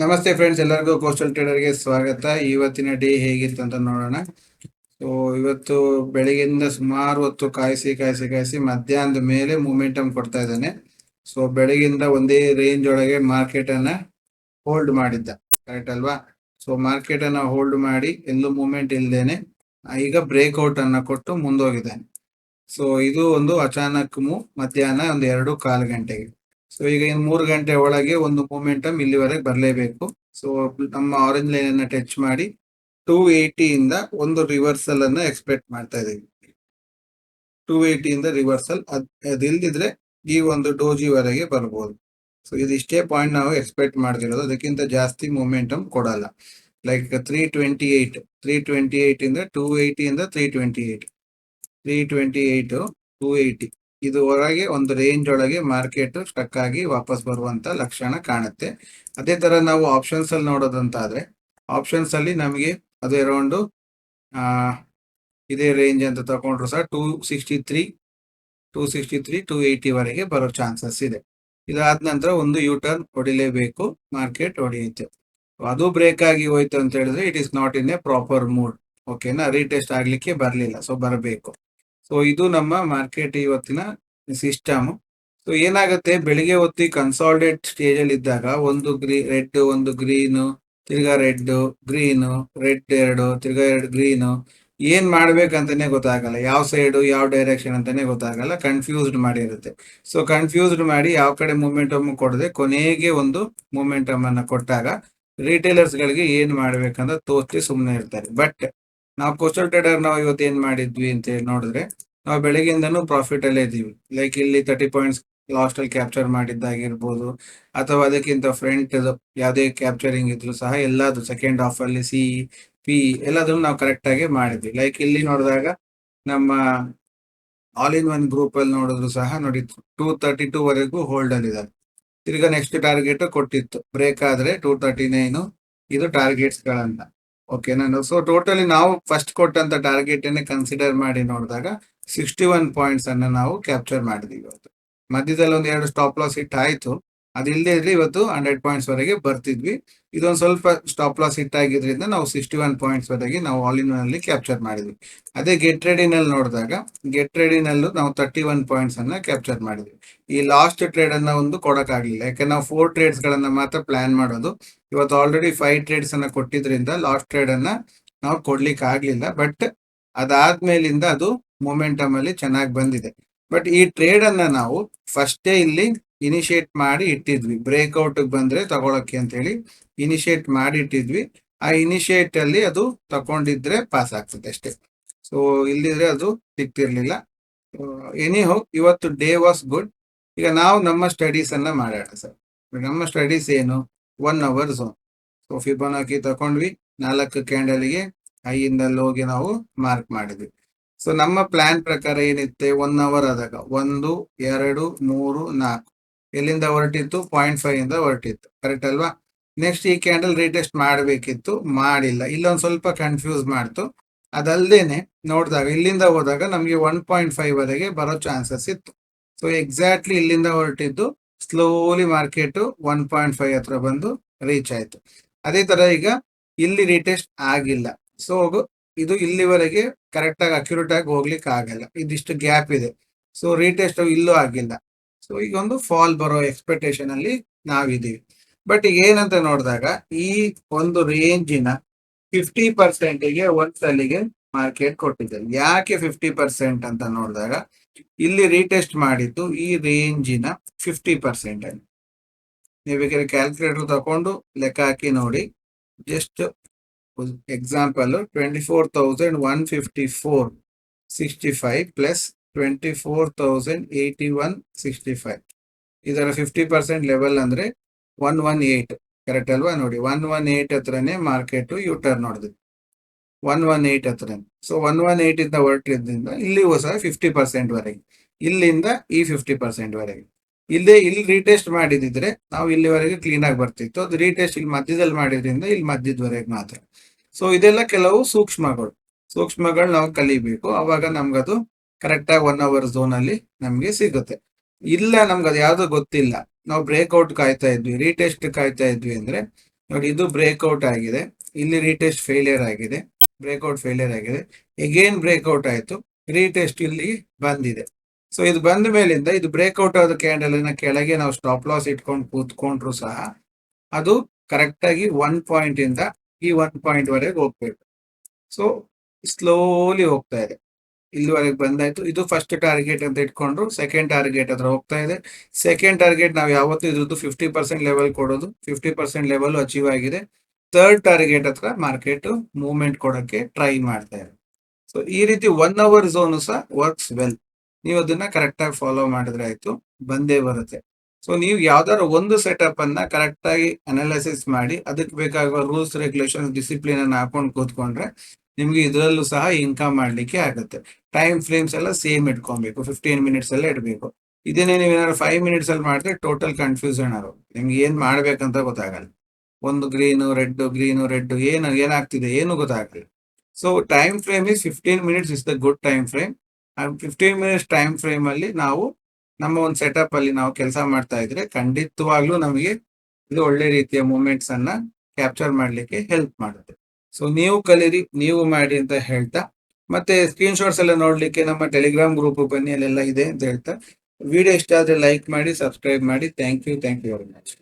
ನಮಸ್ತೆ ಫ್ರೆಂಡ್ಸ್ ಎಲ್ಲರಿಗೂ ಕೋಸ್ಟಲ್ ಟ್ರೇಡರ್ಗೆ ಸ್ವಾಗತ. ಇವತ್ತಿನ ಡೇ ಹೇಗಿತ್ತು ಅಂತ ನೋಡೋಣ. ಸೊ ಇವತ್ತು ಬೆಳಿಗ್ಗೆಯಿಂದ ಸುಮಾರು ಹೊತ್ತು ಕಾಯಿಸಿ ಕಾಯಿಸಿ ಕಾಯಿಸಿ ಮಧ್ಯಾಹ್ನದ ಮೇಲೆ ಮೂಮೆಂಟಮ್ ಕೊಡ್ತಾ ಇದ್ದಾನೆ. ಸೊ ಬೆಳಗಿಂದ ಒಂದೇ ರೇಂಜ್ ಒಳಗೆ ಮಾರ್ಕೆಟ್ ಅನ್ನ ಹೋಲ್ಡ್ ಮಾಡಿದ್ದ. ಕರೆಕ್ಟ್ ಅಲ್ವಾ? ಸೊ ಮಾರ್ಕೆಟ್ ಅನ್ನ ಹೋಲ್ಡ್ ಮಾಡಿ ಎಲ್ಲೂ ಮೂಮೆಂಟ್ ಇಲ್ದೇನೆ ಈಗ ಬ್ರೇಕ್ಔಟ್ ಅನ್ನ ಕೊಟ್ಟು ಮುಂದೋಗಿದ್ದಾನೆ. ಸೊ ಇದು ಒಂದು ಅಚಾನಕ್ ಮೂವ್ ಮಧ್ಯಾಹ್ನ ಒಂದು ಎರಡು ಕಾಲು ಗಂಟೆಗೆ. ಸೊ ಈಗ ಇನ್ನು ಮೂರು ಗಂಟೆ ಒಳಗೆ ಒಂದು ಮೂಮೆಂಟಮ್ ಇಲ್ಲಿವರೆಗೆ ಬರಲೇಬೇಕು. ಸೊ ನಮ್ಮ ಆರೆಂಜ್ ಲೈನ್ ಅನ್ನ ಟಚ್ ಮಾಡಿ ಟೂ ಏಯ್ಟಿಯಿಂದ ಒಂದು ರಿವರ್ಸಲ್ ಅನ್ನ ಎಕ್ಸ್ಪೆಕ್ಟ್ ಮಾಡ್ತಾ ಇದ್ದೀವಿ ಟೂ ಏಯ್ಟಿಯಿಂದ ರಿವರ್ಸಲ್ ಅದ್ ಅದಿಲ್ದಿದ್ರೆ ಈ ಒಂದು ಡೋಜಿವರೆಗೆ ಬರ್ಬೋದು. ಸೊ ಇದಿಷ್ಟೇ ಪಾಯಿಂಟ್ ನಾವು ಎಕ್ಸ್ಪೆಕ್ಟ್ ಮಾಡ್ತಿರೋದು. ಅದಕ್ಕಿಂತ ಜಾಸ್ತಿ ಮೂಮೆಂಟಮ್ ಕೊಡಲ್ಲ. Like three twenty eight three twenty ಏಯ್ಟಿಂದ two ಏಯ್ಟಿಯಿಂದ three twenty eight three twenty eight two eighty ಇದು ಹೊರಗೆ ಒಂದು ರೇಂಜ್ ಒಳಗೆ ಮಾರ್ಕೆಟ್ ಸ್ಟಕ್ ಆಗಿ ವಾಪಸ್ ಬರುವಂತ ಲಕ್ಷಣ ಕಾಣುತ್ತೆ. ಅದೇ ತರ ನಾವು ಆಪ್ಷನ್ಸ್ ಅಲ್ಲಿ ನೋಡೋದಂತಾದ್ರೆ ಆಪ್ಷನ್ಸ್ ಅಲ್ಲಿ ನಮಗೆ ಅದು ಅರೌಂಡ್ ಇದೇ ರೇಂಜ್ ಅಂತ ತಗೊಂಡ್ರು ಸಹ two sixty three two sixty three two eighty ವರೆಗೆ ಬರೋ ಚಾನ್ಸಸ್ ಇದೆ. ಇದಾದ ನಂತರ ಒಂದು ಯು ಟರ್ನ್ ಹೊಡಿಲೇಬೇಕು ಮಾರ್ಕೆಟ್ ಹೊಡೆಯುತ್ತೆ. ಅದು ಬ್ರೇಕ್ ಆಗಿ ಹೋಯ್ತು ಅಂತ ಹೇಳಿದ್ರೆ it is not in a proper mood ಓಕೆನಾ ರೀಟೆಸ್ಟ್ ಆಗ್ಲಿಕ್ಕೆ ಬರಲಿಲ್ಲ ಸೊ ಬರಬೇಕು. ಸೊ ಇದು ನಮ್ಮ ಮಾರ್ಕೆಟ್ ಇವತ್ತಿನ ಸಿಸ್ಟಮ್ ಸೊ ಏನಾಗುತ್ತೆ? ಬೆಳಿಗ್ಗೆ ಹೊತ್ತಿ ಕನ್ಸಾಲ್ಡೇಟ್ ಸ್ಟೇಜ್ ಅಲ್ಲಿ ಇದ್ದಾಗ ಒಂದು ಗ್ರೀ ರೆಡ್ ಒಂದು ಗ್ರೀನ್ ತಿರ್ಗಾ ರೆಡ್ ಗ್ರೀನ್ ರೆಡ್ ಎರಡು, ತಿರ್ಗಾ ಎರಡು ಗ್ರೀನ್ ಏನ್ ಮಾಡ್ಬೇಕಂತಾನೆ ಗೊತ್ತಾಗಲ್ಲ. ಯಾವ ಸೈಡ್ ಯಾವ ಡೈರೆಕ್ಷನ್ ಅಂತಾನೆ ಗೊತ್ತಾಗಲ್ಲ. ಕನ್ಫ್ಯೂಸ್ಡ್ ಮಾಡಿರುತ್ತೆ. ಸೊ ಕನ್ಫ್ಯೂಸ್ಡ್ ಮಾಡಿ ಯಾವ ಕಡೆ ಮೂಮೆಂಟಮ್ ಕೊಡದೆ? ಕೊನೆಗೆ ಒಂದು ಮೂಮೆಂಟಮ್ ಅನ್ನ ಕೊಟ್ಟಾಗ ರಿಟೇಲರ್ಸ್ ಗಳಿಗೆ ಏನ್ ಮಾಡ್ಬೇಕಂತ ತೋರಿಸಿ ಸುಮ್ಮನೆ ಇರ್ತಾರೆ. ಬಟ್ ನಾವು ಕೋಸ್ಟಲ್ ಟ್ರೇಡರ್ ನಾವು ಇವತ್ತು ಏನ್ ಮಾಡಿದ್ವಿ ಅಂತ ಹೇಳಿ ನೋಡಿದ್ರೆ, ನಾವು ಬೆಳಗ್ಗೆಯಿಂದನೂ ಪ್ರಾಫಿಟ್ ಅಲ್ಲೇ ಇದೀವಿ ಲೈಕ್ ಇಲ್ಲಿ ತರ್ಟಿ ಪಾಯಿಂಟ್ಸ್ ಲಾಸ್ಟ್ ಅಲ್ಲಿ ಕ್ಯಾಪ್ಚರ್ ಮಾಡಿದ್ದಾಗಿರ್ಬೋದು, ಅಥವಾ ಅದಕ್ಕಿಂತ ಫ್ರಂಟ್ ಯಾವುದೇ ಕ್ಯಾಪ್ಚರಿಂಗ್ ಇದ್ರು ಸಹ ಎಲ್ಲಾದ್ರು ಸೆಕೆಂಡ್ ಹಾಫ್ ಅಲ್ಲಿ ಸಿ ಪಿ ಎಲ್ಲದನ್ನು ನಾವು ಕರೆಕ್ಟ್ ಆಗಿ ಮಾಡಿದ್ವಿ. ಲೈಕ್ ಇಲ್ಲಿ ನೋಡಿದಾಗ ನಮ್ಮ ಆಲ್ ಇನ್ ಒನ್ ಗ್ರೂಪ್ ಅಲ್ಲಿ ನೋಡಿದ್ರು ಸಹ ನೋಡಿ ಟೂ ತರ್ಟಿ ಟೂ ವರೆಗೂ ಹೋಲ್ಡ್ ಅಲ್ಲಿ ಇದ್ದಾರೆ. ತಿರ್ಗಾ ನೆಕ್ಸ್ಟ್ ಟಾರ್ಗೆಟ್ ಕೊಟ್ಟಿತ್ತು. ಬ್ರೇಕ್ ಆದ್ರೆ ಟೂ ತರ್ಟಿ ನೈನ್ ಇದು ಟಾರ್ಗೆಟ್ಸ್ ಗಳನ್ನ. ಓಕೆ ನಾನು ಸೊ ಟೋಟಲಿ ನಾವು ಫಸ್ಟ್ ಕೊಟ್ಟಂತ ಟಾರ್ಗೆಟ್ ಅನ್ನೇ ಕನ್ಸಿಡರ್ ಮಾಡಿ ನೋಡಿದಾಗ ಸಿಕ್ಸ್ಟಿ ಒನ್ ಪಾಯಿಂಟ್ಸ್ ಅನ್ನ ನಾವು ಕ್ಯಾಪ್ಚರ್ ಮಾಡಿದ್ವಿ ಇವತ್ತು. ಮಧ್ಯದಲ್ಲಿ ಒಂದು ಎರಡು ಸ್ಟಾಪ್ ಲಾಸ್ ಹಿಟ್ ಆಯ್ತು. ಅದಿಲ್ಲದೆ ಇದ್ರೆ ಇವತ್ತು ಹಂಡ್ರೆಡ್ ಪಾಯಿಂಟ್ಸ್ ವರೆಗೆ ಬರ್ತಿದ್ವಿ. ಇದೊಂದು ಸ್ವಲ್ಪ ಸ್ಟಾಪ್ ಲಾಸ್ ಹಿಟ್ ಆಗಿದ್ರಿಂದ ನಾವು ಸಿಕ್ಸ್ಟಿ ಒನ್ ಪಾಯಿಂಟ್ಸ್ ವರೆಗೆ ನಾವು ಆಲ್ ಇನ್ ಅಲ್ಲಿ ಕ್ಯಾಪ್ಚರ್ ಮಾಡಿದ್ವಿ. ಅದೇ ಗೆಟ್ನಲ್ಲಿ ನೋಡಿದಾಗ ಗೆಟ್ ರೆಡಿನಲ್ಲೂ ನಾವು ತರ್ಟಿ ಒನ್ ಪಾಯಿಂಟ್ಸ್ ಅನ್ನ ಕ್ಯಾಪ್ಚರ್ ಮಾಡಿದ್ವಿ. ಈ ಲಾಸ್ಟ್ ಟ್ರೇಡ್ ಅನ್ನ ಒಂದು ಕೊಡಕ್ಕಾಗಲಿಲ್ಲ. ಯಾಕಂದ್ರೆ ನಾವು ಫೋರ್ ಟ್ರೇಡ್ಸ್ ಗಳನ್ನ ಮಾತ್ರ ಪ್ಲಾನ್ ಮಾಡೋದು. ಇವತ್ತು ಆಲ್ರೆಡಿ ಫೈವ್ ಟ್ರೇಡ್ಸ್ ಅನ್ನ ಕೊಟ್ಟಿದ್ರಿಂದ ಲಾಸ್ಟ್ ಟ್ರೇಡ್ ಅನ್ನ ನಾವು ಕೊಡ್ಲಿಕ್ಕೆ ಆಗ್ಲಿಲ್ಲ ಬಟ್ ಅದಾದ್ಮೇಲಿಂದ ಅದು ಮೊಮೆಂಟಮ್ ಅಲ್ಲಿ ಚೆನ್ನಾಗಿ ಬಂದಿದೆ. ಬಟ್ ಈ ಟ್ರೇಡ್ ಅನ್ನ ನಾವು ಫಸ್ಟೇ ಇಲ್ಲಿ ಇನಿಷಿಯೇಟ್ ಮಾಡಿ ಇಟ್ಟಿದ್ವಿ. ಬ್ರೇಕ್ಔಟ್ ಬಂದ್ರೆ ತಗೊಳಕ್ಕೆ ಅಂತ ಹೇಳಿ ಇನಿಷಿಯೇಟ್ ಮಾಡಿ ಇಟ್ಟಿದ್ವಿ. ಆ ಇನಿಷಿಯೇಟ್ ಅಲ್ಲಿ ಅದು ತಕೊಂಡಿದ್ರೆ ಪಾಸ್ ಆಗ್ತದೆ ಅಷ್ಟೇ. ಸೊ ಇಲ್ಲಿದ್ರೆ ಅದು ಸಿಕ್ತಿರ್ಲಿಲ್ಲ ಎನಿಹೋ ಇವತ್ತು ಡೇ ವಾಸ್ ಗುಡ್ ಈಗ ನಾವು ನಮ್ಮ ಸ್ಟಡೀಸ್ ಅನ್ನ ಮಾಡೋಣ ಸರ್. ನಮ್ಮ ಸ್ಟಡೀಸ್ ಏನು? One hour zone so Fibonacci ತಕೊಂಡ್ವಿ. ನಾಲ್ಕು ಕ್ಯಾಂಡಲ್ಗೆ ಇಂದ ಲೋಗೆ ನಾವು ಮಾರ್ಕ್ ಮಾಡಿದ್ವಿ. ಸೊ ನಮ್ಮ ಪ್ಲಾನ್ ಪ್ರಕಾರ ಏನಿತ್ತೆ? ಒನ್ ಅವರ್ ಆದಾಗ ಒಂದು, ಎರಡು, ಮೂರು, ನಾಲ್ಕು. ಎಲ್ಲಿಂದ ಹೊರಟಿತ್ತು? ಪಾಯಿಂಟ್ ಫೈವ್ ಇಂದ ಹೊರಟಿತ್ತು. ಕರೆಕ್ಟ್ ಅಲ್ವಾ? ನೆಕ್ಸ್ಟ್ ಈ ಕ್ಯಾಂಡಲ್ ರೀಟೆಸ್ಟ್ ಮಾಡಬೇಕಿತ್ತು. ಮಾಡಿಲ್ಲ. ಇಲ್ಲೊಂದು ಸ್ವಲ್ಪ ಕನ್ಫ್ಯೂಸ್ ಮಾಡ್ತು. ಅದಲ್ದೇನೆ ನೋಡಿದಾಗ ಇಲ್ಲಿಂದ ಹೋದಾಗ ನಮಗೆ ಒನ್ ಪಾಯಿಂಟ್ ಫೈವ್ ವರೆಗೆ ಬರೋ ಚಾನ್ಸಸ್ ಇತ್ತು. ಸೊ ಎಕ್ಸಾಕ್ಟ್ಲಿ ಇಲ್ಲಿಂದ ಹೊರಟಿದ್ದು slowly market one point five ಹತ್ರ ಬಂದು ರೀಚ್ ಆಯ್ತು. ಅದೇ ತರ ಈಗ ಇಲ್ಲಿ ರೀಟೆಸ್ಟ್ ಆಗಿಲ್ಲ. ಸೊ ಇದು ಇಲ್ಲಿವರೆಗೆ ಕರೆಕ್ಟ್ ಆಗಿ ಅಕ್ಯುರೇಟ್ ಆಗಿ ಹೋಗ್ಲಿಕ್ಕೆ ಆಗಲ್ಲ. ಇದಿಷ್ಟು ಗ್ಯಾಪ್ ಇದೆ. ಸೊ ರೀಟೆಸ್ಟ್ ಇಲ್ಲೂ ಆಗಿಲ್ಲ. ಸೊ ಈಗ ಒಂದು ಫಾಲ್ ಬರೋ ಎಕ್ಸ್ಪೆಕ್ಟೇಷನ್ ಅಲ್ಲಿ ನಾವಿದೀವಿ ಬಟ್ ಈಗ ಏನಂತ ನೋಡಿದಾಗ ಈ ಒಂದು ರೇಂಜಿನ ಫಿಫ್ಟಿ ಪರ್ಸೆಂಟಿಗೆ ಒಂದ್ಸಲಿಗೆ ಮಾರ್ಕೆಟ್ ಕೊಟ್ಟಿದ್ದಾರೆ ಯಾಕೆ ಫಿಫ್ಟಿ ಪರ್ಸೆಂಟ್ ಅಂತ ನೋಡಿದಾಗ ಇಲ್ಲಿ ರೀಟೆಸ್ಟ್ ಮಾಡಿದ್ದು ಈ ರೇಂಜಿನ ಫಿಫ್ಟಿ ಪರ್ಸೆಂಟ್ ಅಲ್ಲಿ. ನೀವು ಕ್ಯಾಲ್ಕುಲೇಟರ್ ತಕೊಂಡು ಲೆಕ್ಕ ಹಾಕಿ ನೋಡಿ. Just example twenty four thousand one fifty four sixty five plus twenty four thousand eighty one sixty five ಇದರ ಫಿಫ್ಟಿ ಪರ್ಸೆಂಟ್ ಲೆವೆಲ್ ಅಂದ್ರೆ ಒನ್ ಒನ್ ಏಯ್ಟ್ ಕರೆಕ್ಟ್ ಅಲ್ವಾ? ನೋಡಿ ಒನ್ ಒನ್ ಏಯ್ಟ್ ಹತ್ರನೇ ಮಾರ್ಕೆಟ್ ಯು ಟರ್ನ್ ನೋಡಿದ್ವಿ. One one eight ಹತ್ರ. So one one eight ಇಂದ ಹೊರಟಿದ್ರಿಂದ ಇಲ್ಲಿಗೂ ಸಹ ಫಿಫ್ಟಿ ಪರ್ಸೆಂಟ್ ವರೆಗೆ. ಇಲ್ಲಿಂದ ಈ ಫಿಫ್ಟಿ ಪರ್ಸೆಂಟ್ ವರೆಗೆ. ಇಲ್ಲೇ ಇಲ್ಲಿ ರೀಟೆಸ್ಟ್ ಮಾಡಿದಿದ್ರೆ ನಾವು ಇಲ್ಲಿವರೆಗೆ ಕ್ಲೀನ್ ಆಗಿ ಬರ್ತಿತ್ತು. ಅದು ರೀಟೆಸ್ಟ್ ಇಲ್ಲಿ ಮಧ್ಯದಲ್ಲಿ ಮಾಡಿದ್ರಿಂದ ಇಲ್ಲಿ ಮಧ್ಯದವರೆಗೆ ಮಾತ್ರ. ಸೊ ಇದೆಲ್ಲ ಕೆಲವು ಸೂಕ್ಷ್ಮಗಳು. ಸೂಕ್ಷ್ಮಗಳು ನಾವು ಕಲಿಬೇಕು. ಅವಾಗ ನಮ್ಗದು ಕರೆಕ್ಟ್ ಆಗಿ ಒನ್ ಅವರ್ ಝೋನ್ ಅಲ್ಲಿ ನಮ್ಗೆ ಸಿಗುತ್ತೆ. ಇಲ್ಲ ನಮ್ಗೆ ಅದು ಯಾವ್ದು ಗೊತ್ತಿಲ್ಲ. ನಾವು ಬ್ರೇಕ್ಔಟ್ ಕಾಯ್ತಾ ಇದ್ವಿ. ರೀಟೆಸ್ಟ್ ಕಾಯ್ತಾ ಇದ್ವಿ ಅಂದ್ರೆ ನೋಡಿ, ಇದು ಬ್ರೇಕ್ಔಟ್ ಆಗಿದೆ. ಇಲ್ಲಿ ರೀಟೆಸ್ಟ್ ಫೇಲಿಯರ್ ಆಗಿದೆ. ಬ್ರೇಕ್ಔಟ್ ಫೇಲಿಯರ್ ಆಗಿದೆ. ಎಗೇನ್ ಬ್ರೇಕ್ಔಟ್ ಆಯಿತು. ರೀಟೆಸ್ಟ್ ಇಲ್ಲಿ ಬಂದಿದೆ. ಸೊ ಇದು ಬಂದ ಮೇಲಿಂದ ಇದು ಬ್ರೇಕ್ಔಟ್ ಆದ ಕ್ಯಾಂಡಲ್ನ ಕೆಳಗೆ ನಾವು ಸ್ಟಾಪ್ ಲಾಸ್ ಇಟ್ಕೊಂಡು ಕೂತ್ಕೊಂಡ್ರು ಸಹ ಅದು ಕರೆಕ್ಟ್ ಆಗಿ ಒನ್ ಪಾಯಿಂಟ್ ಇಂದ ಈ ಒನ್ ಪಾಯಿಂಟ್ ವರೆಗೆ ಹೋಗ್ಬೇಕು. ಸೊ ಸ್ಲೋಲಿ ಹೋಗ್ತಾ ಇದೆ. ಇಲ್ಲಿವರೆಗೆ ಬಂದಾಯ್ತು. ಇದು ಫಸ್ಟ್ ಟಾರ್ಗೆಟ್ ಅಂತ ಇಟ್ಕೊಂಡ್ರು. ಸೆಕೆಂಡ್ ಟಾರ್ಗೆಟ್ ಹತ್ರ ಹೋಗ್ತಾ ಇದೆ. ಸೆಕೆಂಡ್ ಟಾರ್ಗೆಟ್ ನಾವು ಯಾವತ್ತೂ ಇದ್ರದ್ದು ಫಿಫ್ಟಿ ಪರ್ಸೆಂಟ್ ಲೆವೆಲ್ ಕೊಡೋದು. ಫಿಫ್ಟಿ ಪರ್ಸೆಂಟ್ ಲೆವೆಲ್ ಅಚೀವ್ ಆಗಿದೆ. ಥರ್ಡ್ ಟಾರ್ಗೆಟ್ ಹತ್ರ ಮಾರ್ಕೆಟ್ ಮೂವ್ಮೆಂಟ್ ಕೊಡೋಕ್ಕೆ ಟ್ರೈ ಮಾಡ್ತಾ ಇದೆ ಸೊ ಈ ರೀತಿ ಒನ್ ಅವರ್ ಝೋನ್ ಸಹ ವರ್ಕ್ಸ್ ವೆಲ್ ನೀವು ಅದನ್ನ ಕರೆಕ್ಟ್ ಆಗಿ ಫಾಲೋ ಮಾಡಿದ್ರೆ ಆಯ್ತು, ಬಂದೇ ಬರುತ್ತೆ. ಸೊ ನೀವು ಯಾವ್ದಾದ್ರು ಒಂದು ಸೆಟಪ್ ಅನ್ನ ಕರೆಕ್ಟ್ ಆಗಿ ಅನಾಲಿಸಿಸ್ ಮಾಡಿ, ಅದಕ್ಕೆ ಬೇಕಾಗುವ ರೂಲ್ಸ್ ರೆಗ್ಯುಲೇಷನ್ ಡಿಸಿಪ್ಲಿನ್ ಅನ್ನ ಹಾಕೊಂಡು ಕೂತ್ಕೊಂಡ್ರೆ ನಿಮ್ಗೆ ಇದರಲ್ಲೂ ಸಹ ಇನ್ಕಮ್ ಮಾಡ್ಲಿಕ್ಕೆ ಆಗುತ್ತೆ. ಟೈಮ್ ಫ್ರೇಮ್ಸ್ ಎಲ್ಲ ಸೇಮ್ ಇಟ್ಕೊಬೇಕು ಫಿಫ್ಟೀನ್ ಮಿನಿಟ್ಸ್ ಎಲ್ಲ ಇಡಬೇಕು. ಇದನ್ನೇ ನೀವು ಏನಾದ್ರು ಫೈವ್ ಮಿನಿಟ್ಸ್ ಅಲ್ಲಿ ಮಾಡಿದ್ರೆ ಟೋಟಲ್ ಕನ್ಫ್ಯೂಷನ್ ಆಗೋದು. ನಿಮ್ಗೆ ಏನ್ ಮಾಡ್ಬೇಕಂತ ಗೊತ್ತಾಗಲ್ಲ. ಒಂದು ಗ್ರೀನು ರೆಡ್ ಗ್ರೀನು ರೆಡ್ ಏನು, ಏನಾಗ್ತಿದೆ, ಏನು ಗೊತ್ತಾಗ್ತದೆ so time frame is fifteen minutes is the good time frame fifteen minutes time frame ಅಲ್ಲಿ ನಾವು ನಮ್ಮ ಒಂದು ಸೆಟಪ್ ಅಲ್ಲಿ ನಾವು ಕೆಲಸ ಮಾಡ್ತಾ ಇದ್ರೆ ಖಂಡಿತವಾಗ್ಲೂ ನಮಗೆ ಇದು ಒಳ್ಳೆ ರೀತಿಯ ಮೂಮೆಂಟ್ಸ್ ಅನ್ನ ಕ್ಯಾಪ್ಚರ್ ಮಾಡ್ಲಿಕ್ಕೆ ಹೆಲ್ಪ್ ಮಾಡುತ್ತೆ. ಸೊ ನೀವು ಕಲೀರಿ, ನೀವು ಮಾಡಿ ಅಂತ ಹೇಳ್ತಾ. ಮತ್ತೆ ಸ್ಕ್ರೀನ್ ಶಾಟ್ಸ್ ಎಲ್ಲ ನೋಡ್ಲಿಕ್ಕೆ ನಮ್ಮ ಟೆಲಿಗ್ರಾಮ್ ಗ್ರೂಪ್ ಬನ್ನಿ, ಅಲ್ಲೆಲ್ಲ ಇದೆ ಅಂತ ಹೇಳ್ತಾ. ವಿಡಿಯೋ ಇಷ್ಟ ಆದ್ರೆ ಲೈಕ್ ಮಾಡಿ ಸಬ್ಸ್ಕ್ರೈಬ್ ಮಾಡಿ. Thank you thank you very much